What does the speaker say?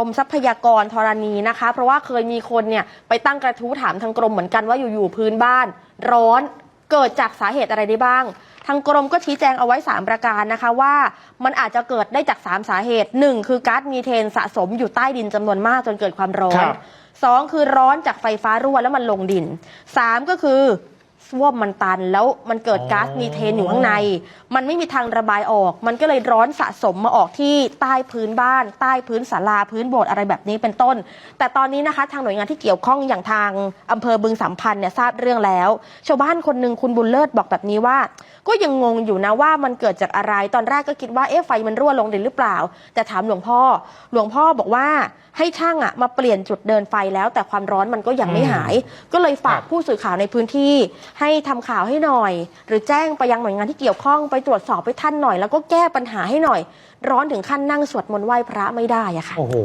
กรมทรัพยากรธรณีนะคะ เพราะว่าเคยมีคนเนี่ยไปตั้งกระทู้ถามทางกรมเหมือนกันว่าอยู่ๆพื้นบ้าน ร้อนเกิดจากสาเหตุอะไรได้บ้าง ทางกรมก็ชี้แจงเอาไว้ 3 ประการนะคะว่ามันอาจจะเกิดได้จาก 3 สาเหตุ 1 คือก๊าซมีเทนสะสมอยู่ใต้ดินจำนวนมากจนเกิดความร้อนครับสองคือร้อนจากไฟฟ้ารั่วแล้วมันลงดินสามก็คือ ส้วมมันตันแล้วมันเกิดก๊าซมีเทนอยู่ข้างใน มันไม่มีทางระบายออก มันก็เลยร้อนสะสมมาออกที่ใต้พื้นบ้าน ใต้พื้นศาลาพื้นโบสถ์อะไรแบบนี้เป็นต้น แต่ตอนนี้นะคะ ทางหน่วยงานที่เกี่ยวข้องอย่างทางอำเภอบึงสัมพันธ์เนี่ยทราบเรื่องแล้ว ชาวบ้านคนหนึ่งคุณบุญเลิศบอกแบบนี้ว่า ก็ยังงงอยู่นะว่ามันเกิดจากอะไรตอนแรกก็คิดว่าเอ๊ะไฟมันรั่วลงดินหรือเปล่า แต่ถามหลวงพ่อ หลวงพ่อบอกว่าให้ช่างอะมาเปลี่ยนจุดเดินไฟแล้ว แต่ความร้อนมันก็ยังไม่หาย ก็เลยฝากครับผู้สื่อข่าวในพื้นที่ ให้ทำข่าวให้หน่อย หรือแจ้งไปยังหน่วยงานที่เกี่ยวข้องไปตรวจสอบให้ท่านหน่อย แล้วก็แก้ปัญหาให้หน่อย ร้อนถึงขั้นนั่งสวดมนต์ไหว้พระไม่ได้อะค่ะโอ้โห